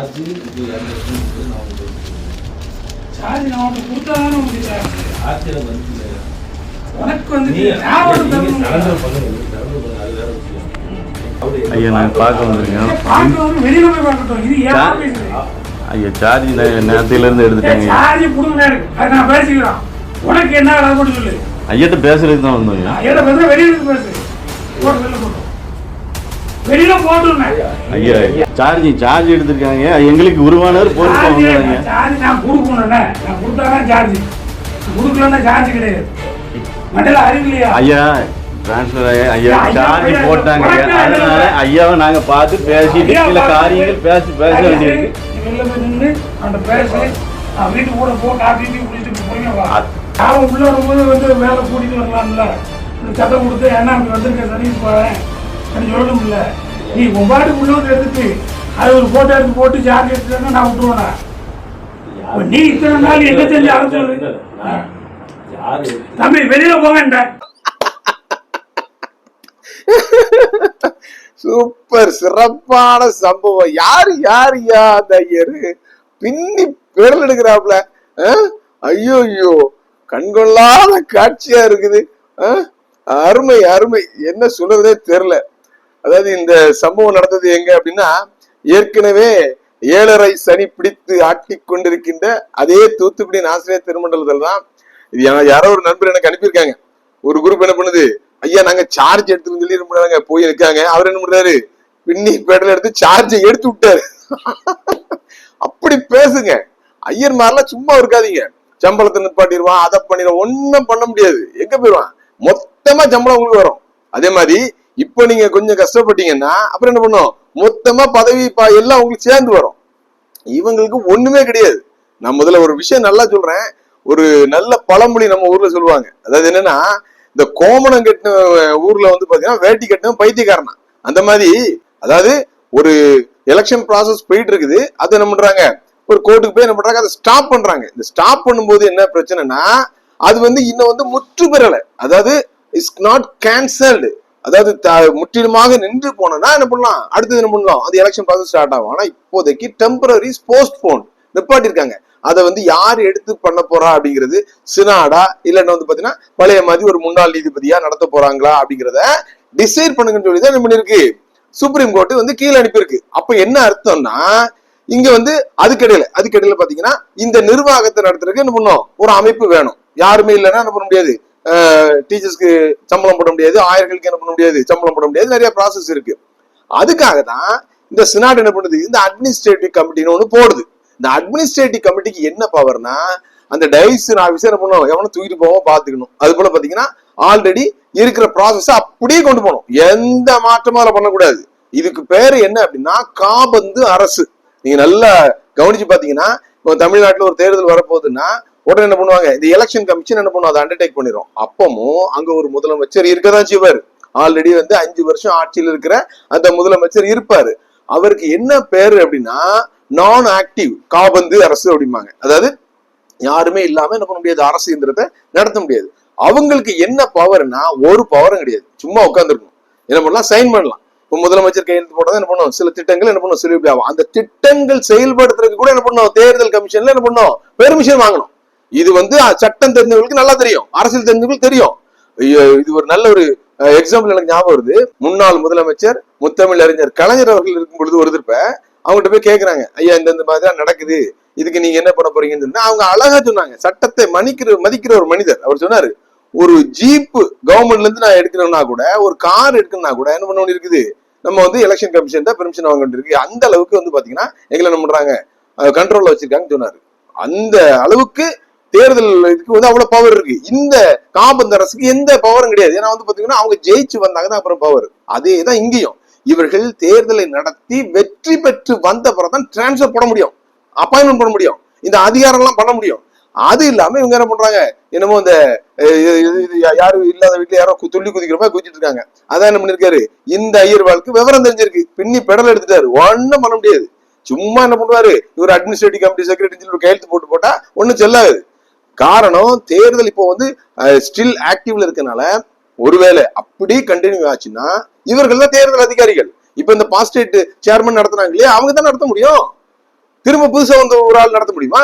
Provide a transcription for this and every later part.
Charge இது இரநூத்தி நான் உங்களுக்கு சார்ஜ் நான் உனக்கு கொடுத்தாதானே சார்ஜ் ஆர்டியில் வந்து உனக்கு வந்து நீங்க தரணும் சரண்டர் பண்ணுங்க சரண்டர் பண்ணுங்க அது வேற விஷயம். ஐயா நான் பார்க்க வந்திருக்கேன் பார்க்க வந்து வெளியில போய் பார்க்கட்டும். இது ஏன் ஐயா சார்ஜ் நேரத்திலேருந்து எடுத்துட்டாங்க. சார்ஜ் கொடுங்க. அது நான் பேசிக்கிறோம் உனக்கு என்ன வேலை போட்டு சொல்லு. ஐயாட்ட பேசுறதுக்கு தான் வந்தோம் ஐயா. ஐயா பேச வெளியில இருந்து பேசு. போட்டு வெளியில போட்டு வெளியில ஐயா சார்ஜ் சார்ஜ் எடுத்திருக்காங்க. எங்களுக்கு உருவானவர் சார்ஜ் வந்தாங்க சார்ஜ் நான் கொடுக்கணும்ல நான் கொடுத்தாதான் சார்ஜ் கொடுக்கலன்னா சார்ஜ் கிடையாது. மண்டல அறிவில்லையா? ஐயா டிரான்ஸ்ஃபர் ஆகி ஐயா சார்ஜ் போட்டாங்க. அதனால ஐயாவை நாங்க பார்த்து ஐயா, சில காரியங்கள் பேசி பேச வேண்டியிருக்கு. நின்று அவன்கிட்ட பேசு. வீட்டுக்கு கூட போ காப்பி டீ குடிச்சிட்டு போறீங்க அவன் உள்ள வரும்போது வந்து வேலை கூட்டிட்டு வரலாம்ல. சட்டை கொடுத்து என்ன அப்படி வந்திருக்க சர்வீஸ் போறேன் அப்படின்னு சொல்லணும்ல நீ உன் பாட்டுக்கு உள்ள வந்து எடுத்துட்டு அது ஒரு போட்டோ எடுத்து போட்டு சார்ஜ் எடுத்துட்டா நான் விட்டுருவேனா? நீ இத்தனை நாள் எங்க நான் யாரு தம்பி வெளியில போங்கன்ற சூப்பர் சிறப்பான சம்பவம். யாரு யாரு யா அந்த ஐயரு? பின்னி பெடல் எடுக்கிறாப்ல ஐயோ ஐயோ கண்கொள்ளாத காட்சியா இருக்குது. அருமை அருமை. என்ன சொல்றதே தெரியல. அதாவது இந்த சம்பவம் நடந்தது எங்க அப்படின்னா ஏற்கனவே ஏழரை சனி பிடித்து ஆட்டி கொண்டிருக்கின்ற அதே தூத்துக்குடி ஆசிரியர் திருமண்டலத்தில் தான் இது யாரோ ஒரு நண்பர் எனக்கு அனுப்பியிருக்காங்க. ஒரு குரூப் என்ன பண்ணுது? ஐயா நாங்க சார்ஜ் எடுத்துன்னு சொல்லி என்ன போய் இருக்காங்க. அவர் என்ன பண்றாரு? பின்னி பேட்டல் எடுத்து சார்ஜை எடுத்து விட்டாரு. அப்படி பேசுங்க. ஐயர் மாதிரிலாம் சும்மா இருக்காதீங்க. சம்பளத்தை நிப்பாட்டிடுவான் அதை பண்ணிடுவான் ஒன்னும் பண்ண முடியாது. எங்க போயிடுவான்? மொத்தமா சம்பளம் உங்களுக்கு வரும். அதே மாதிரி இப்ப நீங்க கொஞ்சம் கஷ்டப்பட்டீங்கன்னா அப்புறம் என்ன பண்ணும்? மொத்தமா பதவி ப- எல்லாம் உங்களுக்கு சேர்ந்து வரும். இவங்களுக்கு ஒண்ணுமே கிடையாது. நான் முதல்ல ஒரு விஷயம் நல்லா சொல்றேன். ஒரு நல்ல பழமொழி நம்ம ஊர்ல சொல்லுவாங்க. அதாவது என்னன்னா இந்த கோமணம் கட்டின ஊர்ல வந்து பாத்தீங்கன்னா வேட்டி கட்டின பைத்தியக்காரனா. அந்த மாதிரி அதாவது ஒரு எலெக்ஷன் ப்ராசஸ் போயிட்டு இருக்குது அதை என்ன பண்றாங்க? ஒரு கோர்ட்டுக்கு போய் என்ன பண்றாங்க? அதை ஸ்டாப் பண்றாங்க. இந்த ஸ்டாப் பண்ணும்போது என்ன பிரச்சனைனா அது வந்து இன்னும் வந்து முற்று பெறலை அதாவது இஸ் நாட் கேன்சல்டு அதாவது த- முற்றிலுமாக நின்று போனோம்னா என்ன பண்ணலாம்? அடுத்தது என்ன பண்ணலாம்? அந்த எலெக்ஷன் ப்ராசஸ் ஸ்டார்ட் ஆகும். ஆனா இப்போதைக்கு டெம்பரரி போஸ்ட் போன் நிப்பாட்டிருக்காங்க. அதை வந்து யார் எடுத்து பண்ண போறா அப்படிங்கிறது சினாடா இல்லைன்னா வந்து பாத்தீங்கன்னா பழைய மாதிரி ஒரு முன்னாள் நீதிபதியா நடத்த போறாங்களா அப்படிங்கிறத டிசைட் பண்ணுங்கன்னு சொல்லி தான் என்ன பண்ணிருக்கு சுப்ரீம் கோர்ட் வந்து கீழே அனுப்பியிருக்கு. அப்ப என்ன அர்த்தம்னா இங்க வந்து அதுக்கிடையில அதுக்கிடையில பாத்தீங்கன்னா இந்த நிர்வாகத்தை நடத்துறதுக்கு என்ன பண்ணும் ஒரு அமைப்பு வேணும். யாருமே இல்லைன்னா என்ன பண்ண முடியாது. டீச்சர்ஸ்க்கு சம்பளம் போட முடியாது ஆயர்களுக்கு என்ன பண்ண முடியாது சம்பளம் போட முடியாது நிறைய ப்ராசஸ் இருக்கு. அதுக்காக தான் இந்த சினாட் என்ன பண்ணுது? இந்த அட்மினிஸ்ட்ரேட்டிவ் கமிட்டின்னு ஒன்று போடுது. இந்த அட்மினிஸ்ட்ரேட்டிவ் கமிட்டிக்கு என்ன பவர்னா அந்த டைசன் ஆஃபீஸர் என்ன பண்ணணும் எவனும் தூக்கிட்டு போவோம் பார்த்துக்கணும். அது போல பார்த்தீங்கன்னா ஆல்ரெடி இருக்கிற ப்ராசஸ் அப்படியே கொண்டு போகணும். எந்த மாற்றமும் அதில் பண்ணக்கூடாது. இதுக்கு பேர் என்ன அப்படின்னா காபந்து அரசு. நீங்க நல்லா கவனிச்சு பார்த்தீங்கன்னா இப்போ தமிழ்நாட்டில் ஒரு தேர்தல் வரப்போகுதுன்னா உடனே என்ன பண்ணுவாங்க? இந்த எலெக்ஷன் கமிஷன் என்ன பண்ணும்? அதை அண்டர்டேக் பண்ணிடும் அப்பமும் அங்க ஒரு முதலமைச்சர் இருக்கதான் செய்வார். ஆல்ரெடி வந்து அஞ்சு வருஷம் ஆட்சியில் இருக்கிற அந்த முதலமைச்சர் இருப்பாரு. அவருக்கு என்ன பேரு அப்படின்னா நான் ஆக்டிவ் காபந்து அரசு அப்படிம்பாங்க. அதாவது யாருமே இல்லாம என்ன பண்ண முடியாது? அரசு இயந்திரத்தை நடத்த முடியாது. அவங்களுக்கு என்ன பவர்னா ஒரு பவரும் கிடையாது. சும்மா உட்காந்துருக்கணும் என்ன பண்ணலாம்? சைன் பண்ணலாம். இப்போ முதலமைச்சர் கையெழுத்து போட்டதை என்ன பண்ணும்? சில திட்டங்கள் என்ன பண்ணும்? செலிபிரி ஆகும். அந்த திட்டங்கள் செயல்படுத்துறதுக்கு கூட என்ன பண்ணும்? தேர்தல் கமிஷன்ல என்ன பண்ணும்? பெர்மிஷன் வாங்கணும். இது வந்து சட்டம் தெரிஞ்சவங்களுக்கு நல்லா தெரியும். அரசியல் தெரிஞ்சவங்களுக்கு தெரியும். ஐயோ, இது ஒரு நல்ல ஒரு எக்ஸாம்பிள் எனக்கு ஞாபகம் வருது. முன்னாள் முதலமைச்சர் முத்தமிழ் அறிஞர் கலைஞர் அவர்கள் இருக்கும் பொழுது ஒரு திருப்ப அவங்ககிட்ட போய் கேட்குறாங்க ஐயா இந்த இந்த மாதிரி நடக்குது. இதுக்கு நீங்க என்ன பண்ண போறீங்கன்னு சொன்னா அவங்க அழகா சொன்னாங்க. சட்டத்தை மதிக்கிற மதிக்கிற ஒரு மனிதர். அவர் சொன்னாரு ஒரு ஜீப் கவர்மெண்ட்ல இருந்து நான் எடுக்கணும்னா கூட ஒரு கார் எடுக்கணும்னா கூட என்ன பண்ண இருக்குது நம்ம வந்து எலெக்ஷன் கமிஷன் தான் பெர்மிஷன் வாங்க வேண்டியிருக்கு அந்த அளவுக்கு வந்து பாத்தீங்கன்னா எங்களை என்ன பண்றாங்க? கண்ட்ரோல்ல வச்சிருக்காங்கன்னு சொன்னாரு. அந்த அளவுக்கு தேர்தல் இதுக்கு வந்து அவ்வளவு பவர் இருக்கு. இந்த காபந்த அரசுக்கு எந்த பவரும் கிடையாது. ஏன்னா வந்து பாத்தீங்கன்னா அவங்க ஜெயிச்சு வந்தாங்க தான் அப்புறம் பவர் அதே தான் இங்கேயும். இவர்கள் தேர்தலை நடத்தி வெற்றி பெற்று வந்த பிறகு தான் டிரான்ஸ்ஃபர் போட முடியும். அப்பாயின்மெண்ட் பண்ண முடியும். இந்த அதிகாரம் எல்லாம் பண்ண முடியும். அது இல்லாம இவங்க என்ன பண்றாங்க? என்னமோ இந்த இது- யாரும் இல்லாத வீட்டுல யாரோ கு- துள்ளி குதிக்கிற மாதிரி குதிச்சிட்டு இருக்காங்க. அதான் என்ன பண்ணிருக்காரு? இந்த ஐயர் வாழ்க்கை விவரம் தெரிஞ்சிருக்கு. பின்னி பெடல் எடுத்துட்டாரு. ஒன்னும் பண்ண முடியாது. சும்மா என்ன பண்ணுவாரு? இவர் அட்மினிஸ்ட்ரேட்டிவ் கமிட்டி செக்ரட்டரி கையெழுத்து போட்டு போட்டா ஒன்னும் செல்லாது. காரணம் தேர்தல் இப்போ வந்து ஸ்டில் ஆக்டிவ்ல இருக்கனால ஒருவேளை அப்படி கண்டினியூ ஆச்சுன்னா இவர்கள் தான் தேர்தல் அதிகாரிகள். இப்ப இந்த பாஸ்டேட் சேர்மன் நடத்துனாங்க இல்லையா? அவங்க தான் நடத்த முடியும். திரும்ப புதுசா வந்து ஒரு ஆள் நடத்த முடியுமா?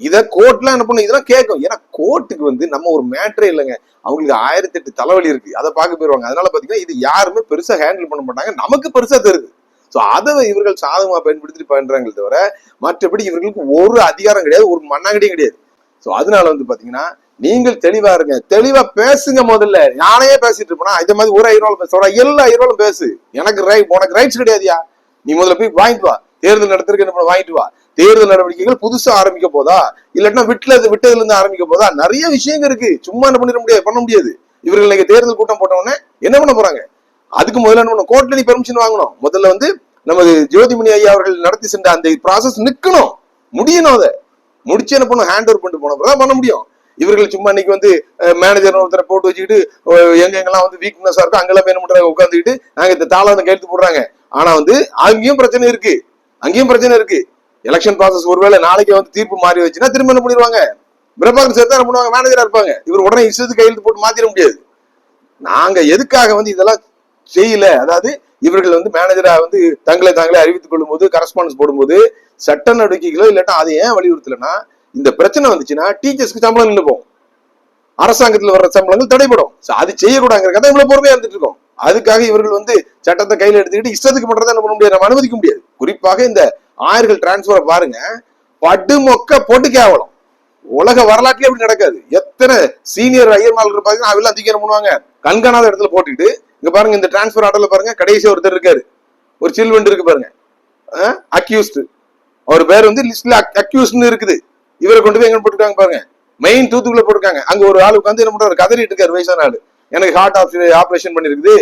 இத கோர்ட்லாம் என்ன பண்ணும் இதெல்லாம் கேட்கும். ஏன்னா கோர்ட்டுக்கு வந்து நம்ம ஒரு மேட்டரே இல்லைங்க. அவங்களுக்கு ஆயிரத்தி எட்டு தலைவலி இருக்கு. அதை பார்க்க போயிருவாங்க. அதனால பாத்தீங்கன்னா இது யாருமே பெருசா ஹேண்டில் பண்ண மாட்டாங்க. நமக்கு பெருசா தெரியுது. சோ அதை இவர்கள் சாதகமா பயன்படுத்தி பண்றாங்களே தவிர மற்றபடி இவர்களுக்கு ஒரு அதிகாரம் கிடையாது ஒரு மண்ணாங்கடியும் கிடையாது. சோ அதனால வந்து பாத்தீங்கன்னா நீங்கள் தெளிவா இருங்க. தெளிவா பேசுங்க முதல்ல. நானே பேசிட்டு இருப்பேனா இந்த மாதிரி ஒரு ஐரோல பேச எல்லா ஐரோலும் பேசு. எனக்கு ரைட் உனக்கு ரைட்ஸ் கிடையாதுயா. நீ முதல்ல போய் வாங்கிட்டு வா. தேர்தல் நடத்திருக்கு என்ன பண்ண வாங்கிட்டு வா. தேர்தல் நடவடிக்கைகள் புதுசா ஆரம்பிக்க போதா? இல்லாட்டினா விட்டுல விட்டதுல இருந்து ஆரம்பிக்க போதா? நிறைய விஷயங்கள் இருக்கு. சும்மா என்ன பண்ணிட முடியாது பண்ண முடியாது. இவர்கள் இன்னைக்கு தேர்தல் கூட்டம் போட்ட உடனே என்ன பண்ண போறாங்க? அதுக்கு முதல்ல என்ன பண்ணணும்? கோர்ட்ல நீ பெர்மிஷன் வாங்கணும். முதல்ல வந்து நமது ஜோதிமணி ஐயா அவர்கள் நடத்தி சென்ற அந்த ப்ராசஸ் நிக்கணும். முடியணும் அதை. முடிச்சு என்ன பண்ணும்? ஹேண்ட் ஓவர் பண்ணிட்டு போனப்ப தான் பண்ண முடியும். இவர்கள் சும்மா இன்னைக்கு வந்து மேனேஜர் ஒருத்தரை போட்டு வச்சுக்கிட்டு எங்க எங்கெல்லாம் வந்து வீக்னஸா இருக்கும் அங்கெல்லாம் என்ன பண்றாங்க உட்காந்துக்கிட்டு நாங்க இந்த தாளம் கையெழுத்து போடுறாங்க. ஆனா வந்து அங்கேயும் பிரச்சனை இருக்கு. அங்கேயும் பிரச்சனை இருக்கு. எலெக்ஷன் ப்ராசஸ் ஒருவேளை நாளைக்கு வந்து தீர்ப்பு மாறி வச்சுன்னா திரும்ப என்ன பண்ணிடுவாங்க? பிரபாகரன் சேர்த்து என்ன பண்ணுவாங்க? மேனேஜரா இருப்பாங்க. இவர் உடனே இஷ்டத்துக்கு கையெழுத்து போட்டு மாத்திர முடியாது. நாங்க எதுக்காக வந்து இதெல்லாம் செய்யல? அதாவது இவர்கள் வந்து மேனேஜரா வந்து தங்களை தாங்களே அறிவித்துக் கொள்ளும் போது கரஸ்பாண்டன்ஸ் போடும்போது சட்ட நடவடிக்கைகளோ இல்லாட்டா அதை ஏன் வலியுறுத்தலைன்னா இந்த பிரச்சனை வந்துச்சுன்னா டீச்சர்ஸ்க்கு சம்பளம் நின்று போகும் அரசாங்கத்துல வர்ற சம்பளங்கள் தடைபடும். அது செய்யக்கூடாங்கிற கதை இவ்வளவு பொறுமையா இருந்துட்டு இருக்கோம். அதுக்காக இவர்கள் வந்து சட்டத்தை கையில எடுத்துக்கிட்டு இஷ்டத்துக்கு பண்றதை என்ன பண்ண முடியாது நம்ம அனுமதிக்க முடியாது. குறிப்பாக இந்த ஆயர்கள் டிரான்ஸ்பரை பாருங்க. படுமொக்க போட்டு கேவலம். உலக வரலாற்றுல இப்படி நடக்காது. எத்தனை சீனியர் ஐயர்மார்கள் இருப்பாங்க? அவெல்லாம் அதிகாரம் பண்ணுவாங்க கண்காணாத இடத்துல போட்டுட்டு இங்க பாருங்க இந்த டிரான்ஸ்பர் ஆர்டர்ல பாருங்க கடைசி ஒருத்தர் இருக்காரு. ஒரு சில்வெண்ட் இருக்கு பாருங்க. அக்யூஸ்ட் அவர் பேர் வந்து லிஸ்ட்ல அக்யூஸ்னு இருக்குது. இவரை கொண்டு போய் எங்க போட்டுருக்காங்க பாருங்க. மெயின் தூத்துக்குள்ள போட்டிருக்காங்க. அங்க ஒரு ஆள் உட்காந்து என்ன பண்றாரு? கதறிட்டு இருக்காரு வயசான ஆளு. எனக்கு ஹார்ட் ஆப்ரேஷன் பண்ணிருக்குது.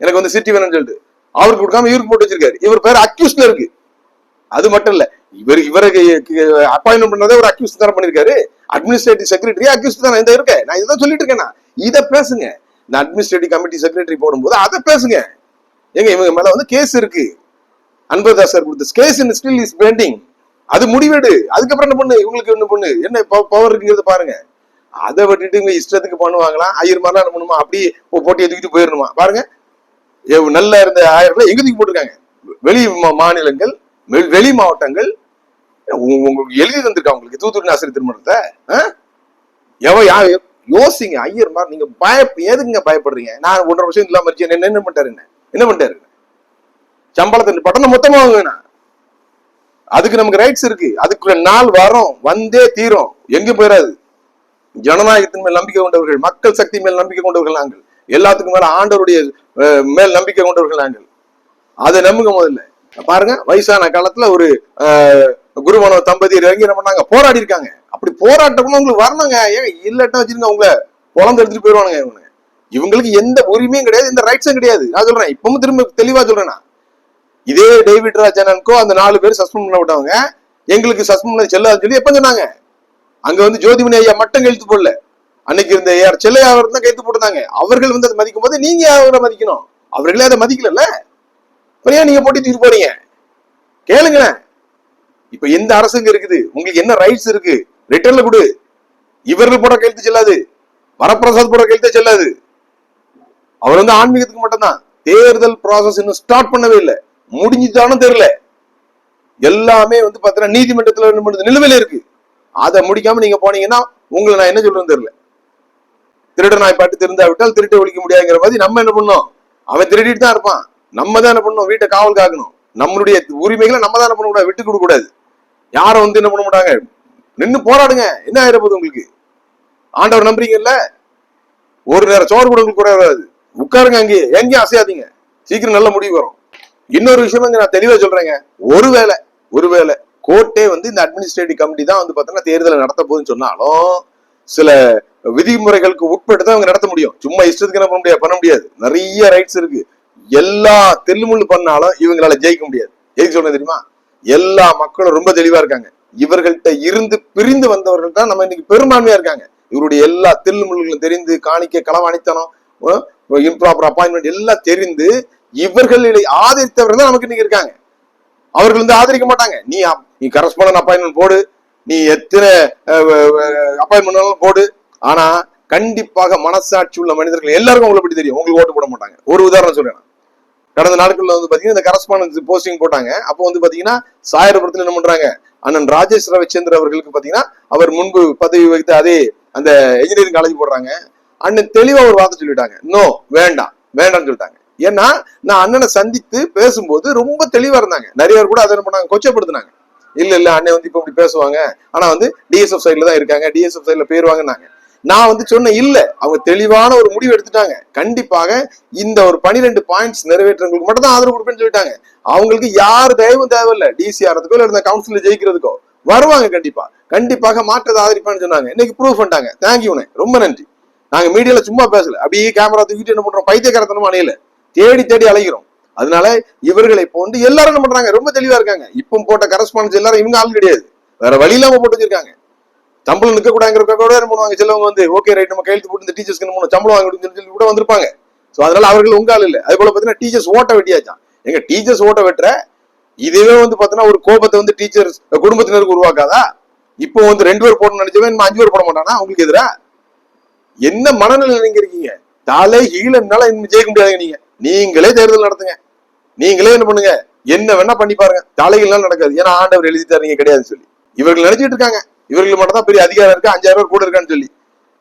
எனக்கு வந்து சிட்டி வேணும்னு சொல்லிட்டு. அவருக்கு கொடுக்காம இவருக்கு போட்டு வச்சிருக்காரு. இவர் பேர் அக்யூஸ்ல இருக்கு. அது மட்டும் இல்ல. இவர் இவருக்கு அப்பாயின்மெண்ட் பண்ணதே ஒரு அக்யூஸ் தானே பண்ணிருக்காரு. அட்மினிஸ்ட்ரேட்டிவ் செக்ரட்டரி அக்யூஸ் தானே. இந்த இருக்கேன். நான் இதான் சொல்லிட்டு இருக்கேன் இதை பேசுங்க. இந்த அட்மினிஸ்ட்ரேட்டிவ் கமிட்டி செக்ரட்டரி போடும்போது அதை பேசுங்க. எங்க இவங்க மேல வந்து கேஸ் இருக்கு. அன்பர்தாஸ் சார் கொடுத்த case in still is pending அது முடிவெடு. அதுக்கப்புறம் என்ன பண்ணு? இவங்களுக்கு என்ன பண்ணு? என்ன பவர் இருக்குங்கிறத பாருங்க. அதை விட்டுட்டு இவங்க இஷ்டத்துக்கு பண்ணுவாங்களா? ஆயிரம் மாதிரிலாம் என்ன பண்ணுமா? அப்படியே போட்டி போட்டியை தூக்கிட்டு போயிடணுமா? பாருங்க. நல்லா இருந்த ஆயிரம் எங்க தூக்கி போட்டிருக்காங்க? வெளி மா- மாநிலங்கள் வெளி மாவட்டங்கள். உங்களுக்கு எழுதி தந்திருக்கா உங்களுக்கு? தூத்துக்குடி ஆசிரியர் திருமணத்தை? ஆ? எவ யா யோசிங்க. ஐயர் மாதிரி நீங்க பய எதுக்குங்க பயப்படுறீங்க? நான் ஒன்றரை வருஷம் இல்லாம இருக்கேன். என்ன என்ன பண்ணிட்டாரு என்ன? என்ன பண்ணிட்டாரு? சம்பளத்தை பட்டணம் மொத்தமாக வேணாம் அதுக்கு நமக்கு ரைட்ஸ் இருக்கு. அதுக்கு நாள் வரும் வந்தே தீரும். எங்கும் போயிடாது. ஜனநாயகத்தின் மேல் நம்பிக்கை கொண்டவர்கள் மக்கள் சக்தி மேல் நம்பிக்கை கொண்டவர்கள் நாங்கள். எல்லாத்துக்கும் மேல ஆண்டவருடைய மேல் நம்பிக்கை கொண்டவர்கள் நாங்கள். அதை நம்புங்க முதல்ல. பாருங்க வயசான காலத்துல ஒரு அஹ், குருவன தம்பதியர் இறங்கி என்ன பண்ணாங்க? போராடி இருக்காங்க. அப்படி போராட்டம்னு உங்களுக்கு வரணுங்க. ஏன் இல்லட்டா வச்சிருங்க உங்களை. குழந்தை எடுத்துட்டு போயிடுவானுங்க இவங்க இவங்களுக்கு எந்த உரிமையும் கிடையாது எந்த ரைட்ஸும் கிடையாது. நான் சொல்றேன் இப்பவும் திரும்ப தெளிவா சொல்றேன் நான். இதே டேவிட் ராஜனனுக்கோ அந்த நாலு பேர் சஸ்பெண்ட் பண்ண விட்டவங்க எங்களுக்கு சஸ்பெண்ட் பண்ண செல்லாதுன்னு சொல்லி எப்ப சொன்னாங்க? அங்க வந்து ஜோதிமணி ஐயா மட்டும் கையெழுத்து போடல. அன்னைக்கு இருந்த ஏஆர் செல்லையா அவர் தான் கைத்து போட்டாங்க அவர்கள் வந்து அதை மதிக்கும் போது நீங்க அவரை மதிக்கணும்? அவர்களே அதை மதிக்கல அப்புறம் ஏன் நீங்க போட்டி தூக்கி போறீங்க? கேளுங்களேன். இப்ப எந்த அரசுங்க இருக்குது? உங்களுக்கு என்ன ரைட்ஸ் இருக்கு? ரிட்டர்ன்ல கொடு. இவர்கள் போட கையெழுத்து செல்லாது. வரப்பிரசாத் போட கையெழுத்தே செல்லாது. அவர் வந்து ஆன்மீகத்துக்கு மட்டும்தான். தேர்தல் ப்ராசஸ் இன்னும் ஸ்டார்ட் பண்ணவே இல்லை. முடிஞ்சுதானும் தெரியல. எல்லாமே வந்து பாத்தீங்கன்னா நீதிமன்றத்துல என்ன பண்ணுது நிலுவையில இருக்கு. அதை முடிக்காம நீங்க போனீங்கன்னா உங்களை நான் என்ன சொல்றேன்னு தெரியல. திருட நாய் பாட்டு திருந்தா விட்டால் திருட்டு ஒழிக்க முடியாதுங்கிற மாதிரி நம்ம என்ன பண்ணோம் அவன் திருடிட்டு தான் இருப்பான். நம்ம தான் என்ன பண்ணணும்? வீட்டை காவல் காக்கணும். நம்மளுடைய உரிமைகளை நம்ம தான் என்ன பண்ணக்கூடாது? விட்டு கொடுக்க கூடாது யாரும் வந்து என்ன பண்ண மாட்டாங்க? நின்னு போராடுங்க. என்ன ஆயிட போகுது உங்களுக்கு? ஆண்டவர் நம்புறீங்கல்ல ஒரு நேரம் சோறு கூட உங்களுக்கு கூட வராது. உட்காருங்க அங்கேயே. எங்கேயும் அசையாதீங்க. சீக்கிரம் நல்ல முடிவு வரும். இன்னொரு விஷயம் வந்து நான் தெளிவா சொல்றேங்க. ஒருவேளை ஒருவேளை கோர்ட்டே வந்து இந்த அட்மினிஸ்ட்ரேட்டிவ் கமிட்டி தான் வந்து பார்த்தோன்னா தேர்தலை நடத்த போகுதுன்னு சொன்னாலும் சில விதிமுறைகளுக்கு உட்பட்டு தான் அவங்க நடத்த முடியும். சும்மா இஷ்டத்துக்கு என்ன பண்ண முடியாது? பண்ண முடியாது. நிறைய ரைட்ஸ் இருக்கு. எல்லா தெல்லுமுள்ளு பண்ணாலும் இவங்களால ஜெயிக்க முடியாது. எதுக்கு சொல்றது தெரியுமா? எல்லா மக்களும் ரொம்ப தெளிவா இருக்காங்க. இவர்கள்ட்ட இருந்து பிரிந்து வந்தவர்கள் தான் நம்ம இன்னைக்கு பெரும்பான்மையா இருக்காங்க. இவருடைய எல்லா தில்லுமுள்ளுகளும் தெரிந்து காணிக்க களவாணித்தனம் இம்ப்ராப்பர் அப்பாயின்மெண்ட் எல்லாம் தெரிந்து இவர்களை ஆதரித்தவர்கள் தான் நமக்கு இன்னைக்கு இருக்காங்க. அவர்கள் வந்து ஆதரிக்க மாட்டாங்க. நீ நீ கரஸ்பாண்டன் அப்பாயின்மெண்ட் போடு. நீ எத்தனை அப்பாயின்மெண்ட் போடு. ஆனா கண்டிப்பாக மனசாட்சி உள்ள மனிதர்கள் எல்லாருக்கும் உங்களை பற்றி தெரியும். உங்களுக்கு ஓட்டு போட மாட்டாங்க. ஒரு உதாரணம் சொல்றேன் கடந்த நாட்கள்ல வந்து பாத்தீங்கன்னா இந்த கரஸ்பாண்டன்ஸ் போஸ்டிங் போட்டாங்க. அப்போ வந்து பாத்தீங்கன்னா சாயரபுரத்துல என்ன பண்றாங்க? அண்ணன் ராஜேஷ் ரவிச்சந்திர அவர்களுக்கு பாத்தீங்கன்னா அவர் முன்பு பதவி வகித்த அதே அந்த இன்ஜினியரிங் காலேஜ் போடுறாங்க. அண்ணன் தெளிவா ஒரு வார்த்தை சொல்லிட்டாங்க. நோ வேண்டாம். வேண்டாம்னு சொல்லிட்டாங்க. ஏன்னா நான் அண்ணனை சந்தித்து பேசும்போது ரொம்ப தெளிவா இருந்தாங்க. நிறைய பேர் கூட அதை என்ன பண்ணாங்க? கொச்சப்படுத்தினாங்க. இல்ல இல்ல அண்ணன் வந்து இப்ப இப்படி பேசுவாங்க. ஆனா வந்து டிஎஸ்எஃப் சைட்ல தான் இருக்காங்க. டிஎஸ்எஃப் சைட்ல போயிருவாங்கன்னாங்க நான் வந்து சொன்னேன் இல்ல அவங்க தெளிவான ஒரு முடிவு எடுத்துட்டாங்க. கண்டிப்பாக இந்த ஒரு பனிரெண்டு பாயிண்ட்ஸ் நிறைவேற்றவங்களுக்கு மட்டும் தான் ஆதரவு கொடுப்பேன்னு சொல்லிட்டாங்க. அவங்களுக்கு யார் தயவும் தேவையில்ல. டிசி ஆறதுக்கோ இல்ல இந்த ஜெயிக்கிறதுக்கோ. வருவாங்க கண்டிப்பா. கண்டிப்பாக மாற்றத்தை ஆதரிப்பான்னு சொன்னாங்க. இன்னைக்கு ப்ரூவ் பண்ணிட்டாங்க. தேங்க்யூண்ணே ரொம்ப நன்றி. நாங்க மீடியால சும்மா பேசல. அப்படியே கேமரா தூக்கிட்டு என்ன பண்றோம்? பைத்தியக்காரத்தனமா அணையில. தேடி தேடி அலைகிறோம். அதனால இவர்களை போன்று எல்லாரும் என்ன பண்றாங்க? ரொம்ப தெளிவா இருக்காங்க. இப்போ போட்ட கரஸ்பாண்டன்ஸ் எல்லாரும் இவங்க ஆள் கிடையாது. வேற வழி இல்லாம போட்டு வச்சிருக்காங்க. சம்பளம் நிக்க கூடாங்கிறக்க கூட என்ன பண்ணுவாங்க? சிலவங்க வந்து ஓகே ரைட் நம்ம கையெழுத்து போட்டு இந்த டீச்சர்ஸ்க்கு என்ன சம்பளம் வாங்க சொல்லி கூட வந்திருப்பாங்க. சோ அதனால அவர்கள் உங்க ஆள் இல்ல. அதே போல பாத்தீங்கன்னா டீச்சர்ஸ் ஓட்ட வெட்டியாச்சான் எங்க டீச்சர்ஸ் ஓட்ட வெட்டுற இதுவே வந்து பாத்தீங்கன்னா ஒரு கோபத்தை வந்து டீச்சர்ஸ் குடும்பத்தினருக்கு உருவாக்காதா? இப்போ வந்து ரெண்டு பேர் போடணும்னு நினைச்சவன் நம்ம அஞ்சு பேர் போட மாட்டானா? உங்களுக்கு எதிரா? என்ன மனநிலை நீங்க இருக்கீங்க? தலை ஈழனால இன்னும் ஜெயிக்க முடியாதுங்க நீங்க. நீங்களே தேர்தல் நடத்துங்க. நீங்களே என்ன பண்ணுங்க? என்ன வேணா பண்ணி பாருங்க. தலைகள்லாம் நடக்காது. ஏன்னா ஆண்டவர் எழுதி தரீங்க கிடையாதுன்னு சொல்லி. இவர்கள் நினைச்சிட்டு இருக்காங்க. இவர்கள் மட்டும் தான் பெரிய அதிகாரம் இருக்கு. அஞ்சாயிரம் பேர் கூட இருக்கான்னு சொல்லி.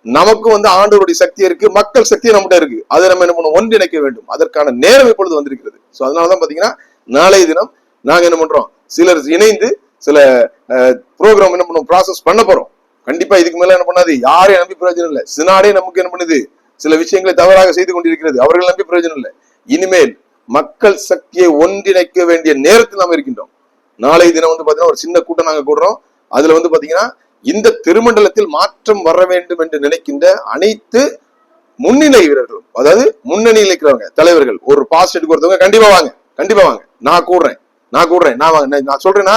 நமக்கும் வந்து ஆண்டவருடைய சக்தி இருக்கு. மக்கள் சக்தி நம்மகிட்ட இருக்கு. அதை நம்ம என்ன பண்ணுவோம்? ஒன்றிணைக்க வேண்டும். அதற்கான நேரம் இப்பொழுது வந்திருக்கிறது. சோ அதனாலதான் பாத்தீங்கன்னா நாளைய தினம் நாங்க என்ன பண்றோம்? சிலர் இணைந்து சில ப்ரோக்ராம் என்ன பண்ணுவோம்? ப்ராசஸ் பண்ண போறோம். கண்டிப்பா இதுக்கு மேல என்ன பண்ணாது? யாரையும் நம்பி பிரயோஜனம் இல்லை. சினாடே நமக்கு என்ன பண்ணுது? சில விஷயங்களை தவறாக செய்து கொண்டிருக்கிறது. அவர்கள் நம்பி பிரயோஜனம் இல்லை. இனிமேல் மக்கள் சக்தியை ஒன்றிணைக்க வேண்டிய நேரத்தில் நாம் இருக்கின்றோம். நாளை தினம் வந்து பாத்தீங்கன்னா ஒரு சின்ன கூட்டம் நாங்க கூடுறோம். அதுல வந்து பாத்தீங்கன்னா இந்த திருமண்டலத்தில் மாற்றம் வர வேண்டும் என்று நினைக்கின்ற அனைத்து முன்னிலை வீரர்களும் அதாவது முன்னணியில் இருக்கிறவங்க தலைவர்கள் ஒரு பாஸ் எடுக்க ஒருத்தவங்க கண்டிப்பா வாங்க கண்டிப்பா வாங்க. நான் கூடுறேன் நான் கூடுறேன் நான் வாங்க நான் சொல்றேன்னா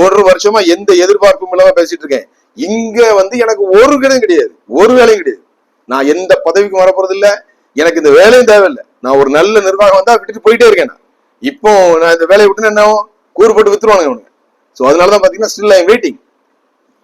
ஒரு வருஷமா எந்த எதிர்பார்ப்பும் இல்லாம பேசிட்டு இருக்கேன். இங்க வந்து எனக்கு ஒரு கிடையாது ஒரு வேலையும் கிடையாது. நான் எந்த பதவிக்கும் வர இல்லை எனக்கு இந்த வேலையும் தேவையில்லை. நான் ஒரு நல்ல நிர்வாகம் வந்தா விட்டுட்டு போயிட்டே இருக்கேன் நான். இப்போ நான் இந்த வேலையை விட்டு என்ன கூறு கூறுபட்டு வித்துருவானுங்க ஸோ அதனால தான் பார்த்தீங்கன்னா ஸ்டில் ஐம் வெயிட்டிங்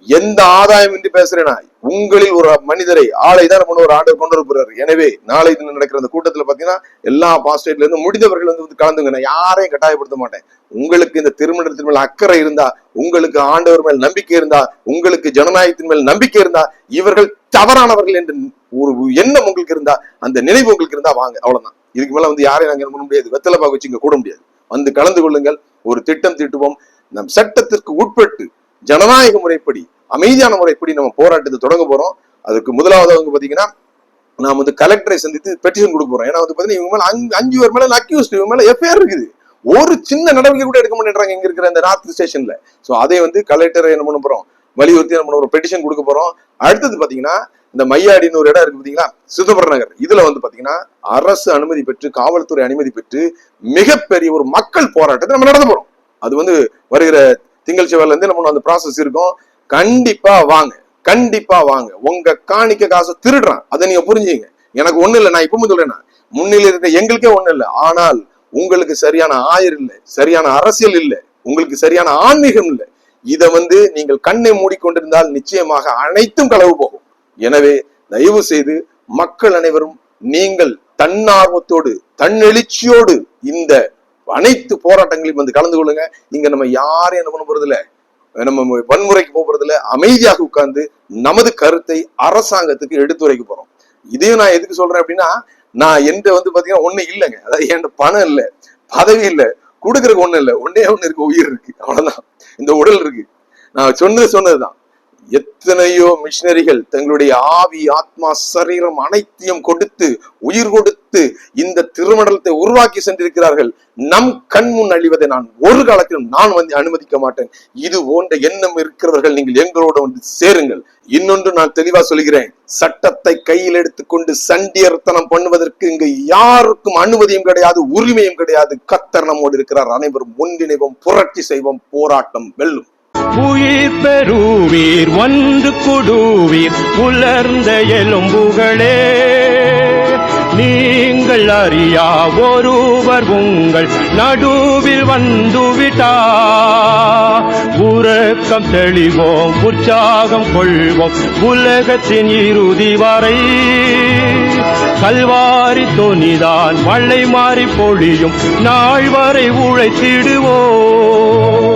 எந்த ஆதாயம் இன்றி நான்? உங்களில் ஒரு மனிதரை ஆளை தான் பண்ண ஒரு ஆண்டர் கொண்டு வருகிறார் எனவே நாளை தினம் நடக்கிற அந்த கூட்டத்துல பாத்தீங்கன்னா எல்லா பாஸ்டேட்ல இருந்து முடிந்தவர்கள் வந்து வந்து கலந்துங்க. நான் யாரையும் கட்டாயப்படுத்த மாட்டேன். உங்களுக்கு இந்த திருமணத்தின் மேல் அக்கறை இருந்தா உங்களுக்கு ஆண்டவர் மேல் நம்பிக்கை இருந்தா உங்களுக்கு ஜனநாயகத்தின் மேல் நம்பிக்கை இருந்தா இவர்கள் தவறானவர்கள் என்று ஒரு எண்ணம் உங்களுக்கு இருந்தா அந்த நினைவு உங்களுக்கு இருந்தா வாங்க. அவ்வளவுதான். இதுக்கு மேல வந்து யாரையும் நாங்க பண்ண முடியாது. வெத்தலை பாக்கு வச்சு இங்க கூட முடியாது. வந்து கலந்து கொள்ளுங்கள். ஒரு திட்டம் தீட்டுவோம். நம் சட்டத்திற்கு உட்பட்டு ஜனநாயக முறைப்படி அமைதியான முறைப்படி நம்ம போராட்டத்தை தொடங்க போறோம். அதுக்கு முதலாவது அவங்க பாத்தீங்கன்னா நாம் வந்து கலெக்டரை சந்தித்து பெட்டிஷன் கொடுக்க போறோம். ஏன்னா வந்து பாத்தீங்கன்னா இவங்க மேல அஞ்சு- அஞ்சு பேர் மேல அக்யூஸ்ட் இவங்க மேல எஃப்ஐஆர் இருக்குது. ஒரு சின்ன நடவடிக்கை கூட எடுக்க மாட்டேன்றாங்க இங்க இருக்கிற இந்த நார்த் ஸ்டேஷன்ல சோ அதை வந்து கலெக்டரை என்ன பண்ண போறோம்? வலியுறுத்தி என்ன பண்ண போறோம்? பெட்டிஷன் கொடுக்க போறோம். அடுத்தது பாத்தீங்கன்னா இந்த மையாடின்னு ஒரு இடம் இருக்கு பாத்தீங்களா? சிதம்பரம் நகர். இதுல வந்து பாத்தீங்கன்னா அரசு அனுமதி பெற்று காவல்துறை அனுமதி பெற்று மிகப்பெரிய ஒரு மக்கள் போராட்டத்தை நம்ம நடத்த போறோம். அது வந்து வருகிற திங்கள் செவ்வாயிலேருந்து நம்ம அந்த ப்ராசஸ் இருக்கும். கண்டிப்பா வாங்க. கண்டிப்பா வாங்க. உங்க காணிக்க காசை திருடுறான். அதை நீங்க புரிஞ்சுங்க எனக்கு ஒண்ணு இல்லை. நான் இப்பவும் சொல்றேன்னா முன்னில இருந்த எங்களுக்கே ஒண்ணு இல்லை. ஆனால் உங்களுக்கு சரியான ஆயர் இல்லை. சரியான அரசியல் இல்லை. உங்களுக்கு சரியான ஆன்மீகம் இல்லை. இதை வந்து நீங்கள் கண்ணை மூடிக்கொண்டிருந்தால் நிச்சயமாக அனைத்தும் களவு போகும். எனவே தயவு செய்து மக்கள் அனைவரும் நீங்கள் தன்னார்வத்தோடு தன்னெழுச்சியோடு இந்த அனைத்து போராட்டங்களையும் வந்து கலந்து கொள்ளுங்க. இங்க நம்ம யாரையும் என்ன பண்ண போறது இல்லை நம்ம வன்முறைக்கு போறது அமைதியாக உட்கார்ந்து நமது கருத்தை அரசாங்கத்துக்கு எடுத்துரைக்க போறோம். இதையும் நான் எதுக்கு சொல்றேன் அப்படின்னா நான் என்கிட்ட வந்து பாத்தீங்கன்னா ஒண்ணு இல்லைங்க. அதாவது என்கிட்ட பணம் இல்ல. பதவி இல்ல. கொடுக்கறதுக்கு ஒண்ணு இல்ல. ஒன்னே ஒண்ணு இருக்கு. உயிர் இருக்கு. அவ்வளவுதான். இந்த உடல் இருக்கு. நான் சொன்னது சொன்னதுதான். எத்தனையோ மிஷினரிகள் தங்களுடைய ஆவி ஆத்மா சரீரம் அனைத்தையும் கொடுத்து உயிர் கொடுத்து இந்த திருமணத்தை உருவாக்கி சென்றிருக்கிறார்கள். நம் கண் முன் அழிவதை நான் ஒரு காலத்திலும் நான் வந்து அனுமதிக்க மாட்டேன். இது போன்ற எண்ணம் இருக்கிறவர்கள் நீங்கள் எங்களோட வந்து சேருங்கள். இன்னொன்று நான் தெளிவா சொல்கிறேன். சட்டத்தை கையில் எடுத்துக்கொண்டு சண்டியர்த்தனம் பண்ணுவதற்கு இங்கு யாருக்கும் அனுமதியும் கிடையாது உரிமையும் கிடையாது. கத்தர் நம்மோடு இருக்கிறார். அனைவரும் ஒன்றிணைவோம் புரட்சி செய்வோம் போராட்டம் வெல்லும். உயிர் பெறுவீர் ஒன்று கொடுவீர் உலர்ந்த எலும்புகளே. நீங்கள் அறியா ஒருவர் உங்கள் நடுவில் வந்துவிட்டா. உறக்கம் தெளிவோம் உற்சாகம் கொள்வோம் உலகத்தின் இறுதி வரை. கல்வாரி துணிதான் மழை மாறி பொழியும் நாள் வரை உழைத்திடுவோம்.